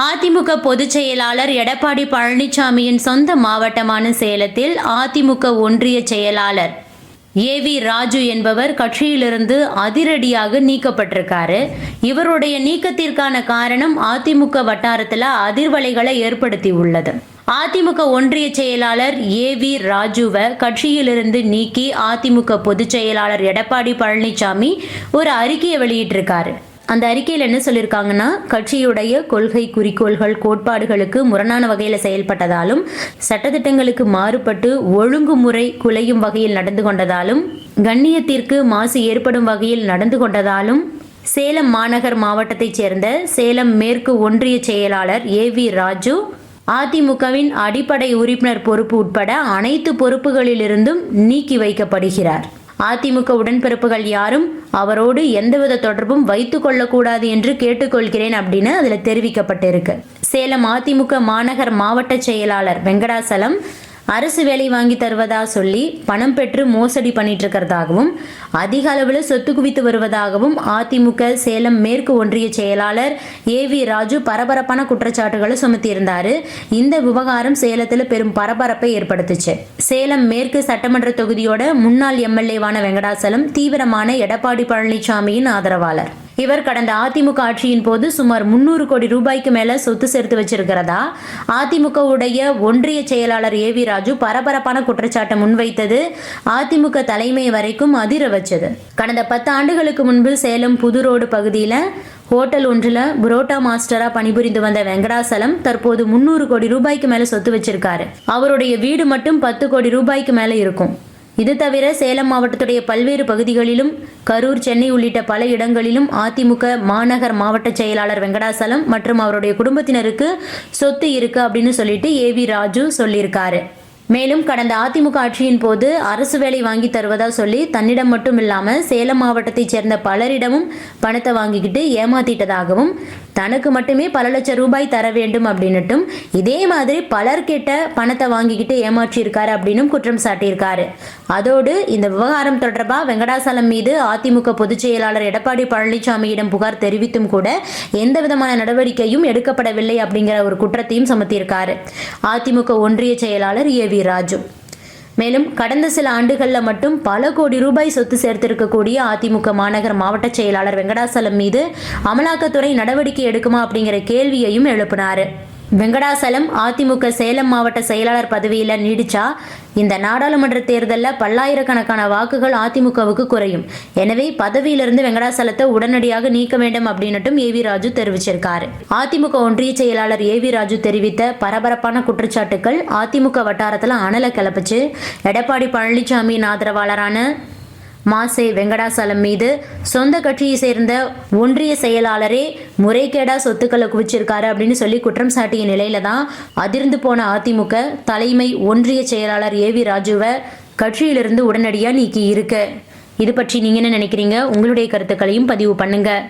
அதிமுக பொதுச் செயலாளர் எடப்பாடி பழனிசாமியின் சொந்த மாவட்டமான சேலத்தில் அதிமுக ஒன்றிய செயலாளர் ஏ வி ராஜு என்பவர் கட்சியிலிருந்து அதிரடியாக நீக்கப்பட்டிருக்காரு. இவருடைய நீக்கத்திற்கான காரணம் அதிமுக வட்டாரத்தில் அதிர்வலைகளை ஏற்படுத்தி உள்ளது. அதிமுக ஒன்றிய செயலாளர் ஏ வி ராஜுவை கட்சியிலிருந்து நீக்கி அதிமுக பொதுச் செயலாளர் எடப்பாடி பழனிசாமி ஒரு அறிக்கையை வெளியிட்டிருக்காரு. அந்த அறிக்கையில் என்ன சொல்லியிருக்காங்கன்னா கட்சியுடைய கொள்கை குறிக்கோள்கள் கோட்பாடுகளுக்கு முரணான வகையில் செயல்பட்டதாலும் சட்டத்திட்டங்களுக்கு மாறுபட்டு ஒழுங்குமுறை குலையும் வகையில் நடந்து கொண்டதாலும் கண்ணியத்திற்கு மாசு ஏற்படும் வகையில் நடந்து கொண்டதாலும் சேலம் மாநகர் மாவட்டத்தைச் சேர்ந்த சேலம் மேற்கு ஒன்றிய செயலாளர் ஏ வி ராஜு அதிமுகவின் அடிப்படை உறுப்பினர் பொறுப்பு உட்பட அனைத்து பொறுப்புகளிலிருந்தும் நீக்கி வைக்கப்படுகிறார். அதிமுக உடன்பிறப்புகள் யாரும் அவரோடு எந்தவித தொடர்பும் வைத்துக் கொள்ளக்கூடாது என்று கேட்டுக்கொள்கிறேன் அப்படின்னு அதில் தெரிவிக்கப்பட்டிருக்கு. சேலம் அதிமுக மாநகர் மாவட்ட செயலாளர் வெங்கடாசலம் அரசு வேலை வாங்கி தருவதா சொல்லி பணம் பெற்று மோசடி பண்ணிட்டு இருக்கிறதாகவும் அதிக அளவில் சொத்து குவித்து வருவதாகவும் அதிமுக சேலம் மேற்கு ஒன்றிய செயலாளர் ஏ வி ராஜு பரபரப்பான குற்றச்சாட்டுகளை சுமத்தியிருந்தார். இந்த விவகாரம் சேலத்தில் பெரும் பரபரப்பை ஏற்படுத்துச்சு. சேலம் மேற்கு சட்டமன்ற தொகுதியோட முன்னாள் எம்எல்ஏவான வெங்கடாசலம் தீவிரமான எடப்பாடி பழனிசாமியின் ஆதரவாளர். இவர் கடந்த அதிமுக ஆட்சியின் போது சுமார் முன்னூறு கோடி ரூபாய்க்கு மேல சொத்து சேர்த்து வச்சிருக்கிறதா? அதிமுக உடைய ஒன்றிய செயலாளர் ஏ வி ராஜு பரபரப்பான குற்றச்சாட்டை முன்வைத்தது அதிமுக தலைமை வரைக்கும் அதிர வச்சது. கடந்த பத்து ஆண்டுகளுக்கு முன்பு சேலம் புது ரோடு பகுதியில் ஹோட்டல் ஒன்றில் புரோட்டா மாஸ்டராக பணிபுரிந்து வந்த வெங்கடாசலம் தற்போது முந்நூறு கோடி ரூபாய்க்கு மேலே சொத்து வச்சிருக்காரு. அவருடைய வீடு மட்டும் பத்து கோடி ரூபாய்க்கு மேலே இருக்கும். இது தவிர சேலம் மாவட்டத்துடைய பல்வேறு பகுதிகளிலும் கரூர் சென்னை உள்ளிட்ட பல இடங்களிலும் அதிமுக மாநகர் மாவட்ட செயலாளர் வெங்கடாசலம் மற்றும் அவருடைய குடும்பத்தினருக்கு சொத்து இருக்கு அப்படின்னு சொல்லிட்டு ஏ வி ராஜு சொல்லியிருக்காரு. மேலும் கடந்த அதிமுக ஆட்சியின் போது அரசு வேலை வாங்கி தருவதா சொல்லி தன்னிடம் மட்டும் இல்லாமல் சேலம் மாவட்டத்தைச் சேர்ந்த பலரிடமும் பணத்தை வாங்கிக்கிட்டு ஏமாத்திட்டதாகவும் தனக்கு மட்டுமே பல லட்சம் ரூபாய் தர வேண்டும் அப்படின்னுட்டும் இதே மாதிரி பலர்கிட்ட பணத்தை வாங்கிக்கிட்டு ஏமாற்றியிருக்காரு அப்படின்னும் குற்றம் சாட்டியிருக்காரு. அதோடு இந்த விவகாரம் தொடர்பாக வெங்கடாசலம் மீது அதிமுக பொதுச் செயலாளர் எடப்பாடி பழனிசாமியிடம் புகார் தெரிவித்தும் கூட எந்த விதமான நடவடிக்கையும் எடுக்கப்படவில்லை அப்படிங்கிற ஒரு குற்றத்தையும் சுமத்தியிருக்காரு. அதிமுக ஒன்றிய செயலாளர் ஏ வி ராஜு. மேலும் கடந்த சில ஆண்டுகளில் மட்டும் பல கோடி ரூபாய் சொத்து சேர்த்திருக்கக்கூடிய அதிமுக மாநகர் மாவட்ட செயலாளர் வெங்கடாசலம் மீது அமலாக்கத்துறை நடவடிக்கை எடுக்குமா அப்படிங்கிற கேள்வியையும் எழுப்பினார். வெங்கடாசலம் அதிமுக சேலம் மாவட்ட செயலாளர் பதவியில் நீடிச்சா இந்த நாடாளுமன்ற தேர்தலில் பல்லாயிரக்கணக்கான வாக்குகள் அதிமுகவுக்கு குறையும். எனவே பதவியிலிருந்து வெங்கடாசலத்தை உடனடியாக நீக்க வேண்டும் அப்படின்னுட்டும் ஏ வி ராஜு தெரிவிச்சிருக்காரு. அதிமுக ஒன்றிய செயலாளர் ஏ வி ராஜு தெரிவித்த பரபரப்பான குற்றச்சாட்டுகள் அதிமுக வட்டாரத்தில் அனலை கிளப்பிச்சு எடப்பாடி பழனிசாமியின் ஆதரவாளரான மாசே வெங்கடாசலம் மீது சொந்த கட்சியை சேர்ந்த ஒன்றிய செயலாளரே முறைகேடா சொத்துக்களை குவிச்சிருக்காரு அப்படின்னு சொல்லி குற்றம் சாட்டிய நிலையில தான் அதிர்ந்து போன அதிமுக தலைமை ஒன்றிய செயலாளர் ஏ வி ராஜுவை கட்சியிலிருந்து உடனடியாக நீக்கி இருக்கு இது பற்றி நீங்க என்ன நினைக்கிறீங்க? உங்களுடைய கருத்துக்களையும் பதிவு பண்ணுங்க.